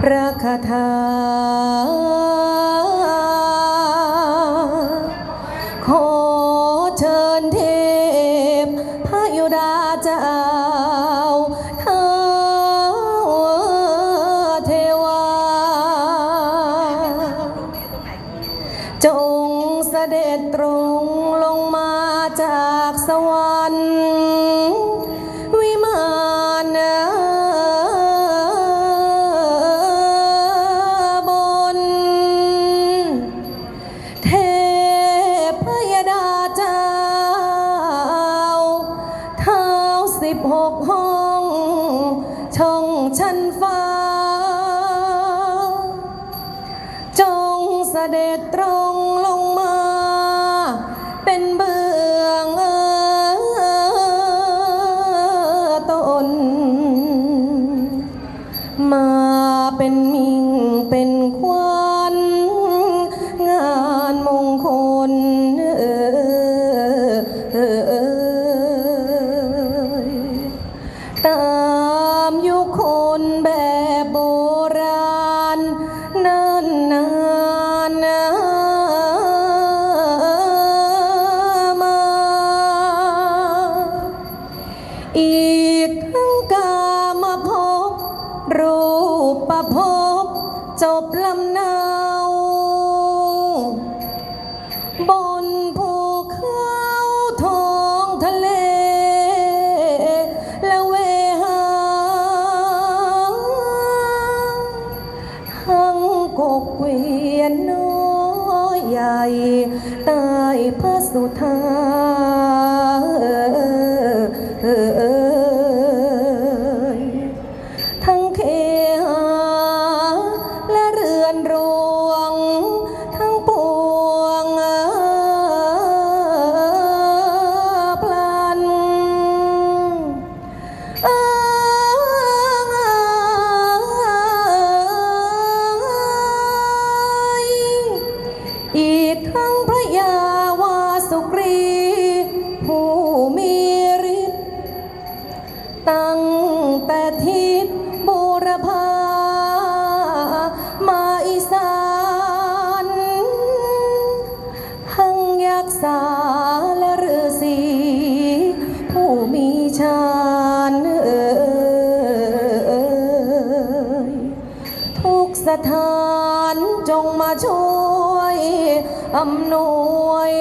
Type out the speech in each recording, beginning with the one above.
พระคาถา ตรง อีกทั้งกามาพบ รูปประพบ จบลำเนาบนภูเขาท้องทะเล และเวหาทั้งกกเวียนน้อยใหญ่ใต้พระสุธา และเรือนรวง ทั้งปวงพลันอีกทั้งพระยาวาสุกรี สถานจงมาช่วยอำนวย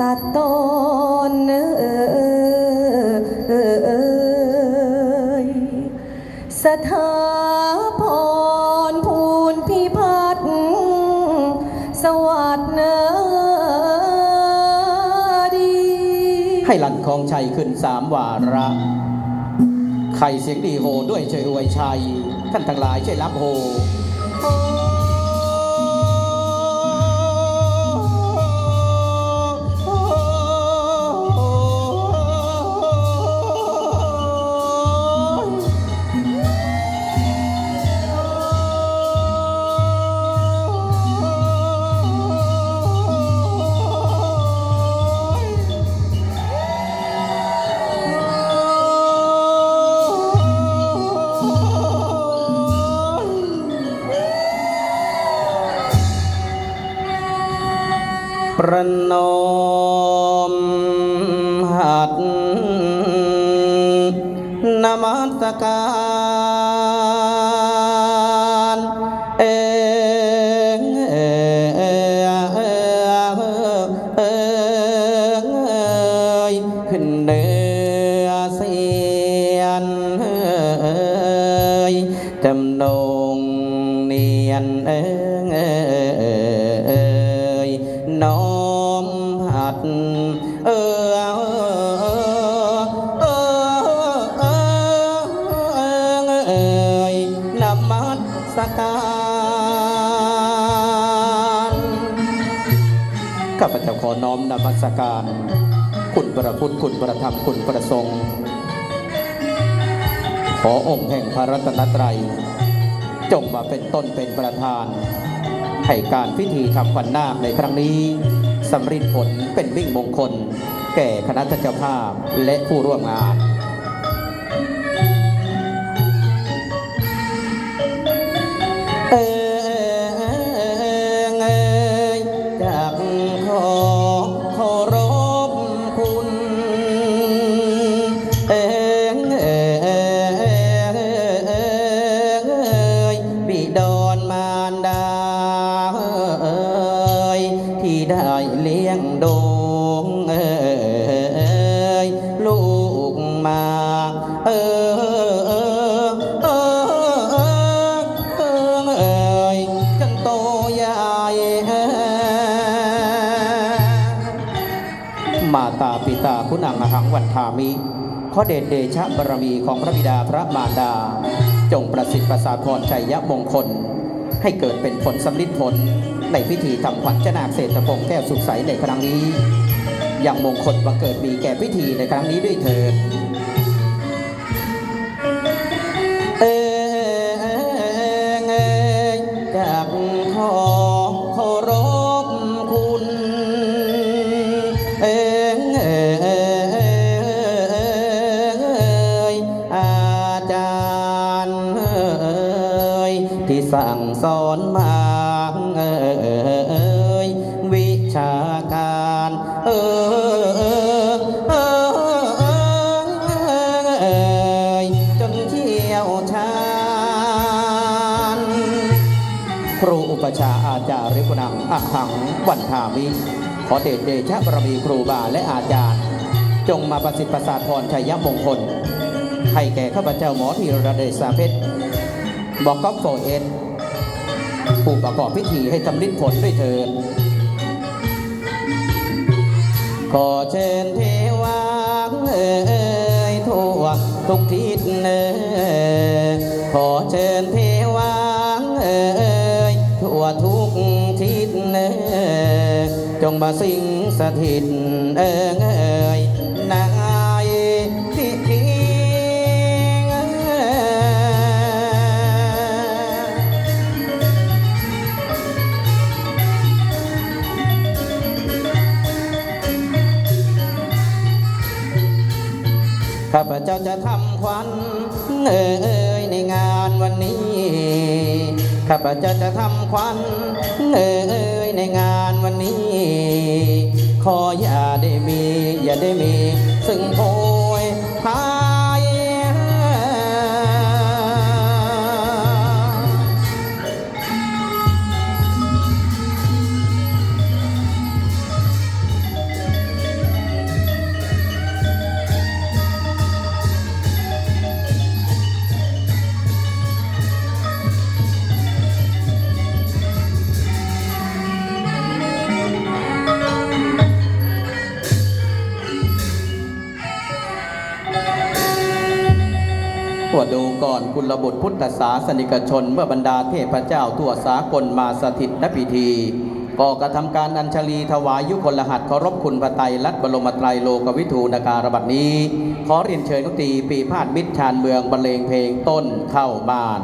ตัดตอนเอยสถาพรภูนพิพัฒน์สวัสดีให้หลันของชัยขึ้นสามวาระใครเสียงดีโหด้วยช่วยรวยชัย ท่านทั้งหลายช่วยรับโห ประนมหัดนมัสการเองเองเอยขึ้นเดือเสียนเอยจำนงเนียนเองเอย น้อมหัด เออนมัสการข้าพเจ้าขอน้อมนมัสการ คุณประพุทธคุณประธรรมคุณประสงฆ์ขอองค์แห่งพระรัตนตรัย จงมาเป็นต้นเป็นประธาน ให้การพิธีทำขวัญนาคในครั้งนี้สำริดผลเป็นวิ่งมงคล แก่คณะเจ้าภาพและผู้ร่วมงาน ปิตาคุณังอหังวันทามิขอเดชเดชะบารมีของพระบิดาพระมารดา จงประสิทธิ์ประสาทพรชัยยะมงคล ให้เกิดเป็นผลสำลิดผล ในพิธีทำขวัญจนาเศรษฐพงษ์แก้วสุขใสในครั้งนี้ อย่างมงคลบังเกิดมีแก่พิธีในครั้งนี้ด้วยเถิดเอ่ยจากขอเคารพคุณเอ สั่งสอนมาเอ่ยวิชาการเอ่ยเอ่ยจนเชี่ยวชาญครูอุปชาอาจารย์ริกุนังอักขังวันทามิขอเดชเดชะบารมีครูบาและอาจารย์ จงมาประสิทธิ์ประสาทพรชัยมงคลให้แก่ข้าพเจ้าหมอธีรเดชสาเพชร บอกก๊อฟโฟเอ็นผู้ประกอบพิธีให้สำลิดผลด้วยเถิดขอเชิญเทวาเอ่ยทั่วทุกทิศเอ่ยขอเชิญเทวาเอ่ยทั่วทุกทิศเอ่ยจงมาสิงสถิตเอ่ยเอ่ยนา ข้าพเจ้าจะทำขวัญเอ่ยในงานวันนี้ ข้าพเจ้าจะทำขวัญเอ่ยในงานวันนี้ ขออย่าได้มี อย่าได้มี ซึ่งโพยพ ดูก่อนกุลบุตรพุทธศาสนิกชน เมื่อบรรดาเทพเจ้าทั่วสากลมาสถิตณพิธีก็กระทำการอัญชลีถวายยุคลหัตเคารพคุณพระไตรลัตบรมไตรโลกวิทูนาการบัดนี้ ขอเรียนเชิญนุกตรีปีพาดมิตรชานเมืองบรรเลงเพลงต้นเข้าบ้าน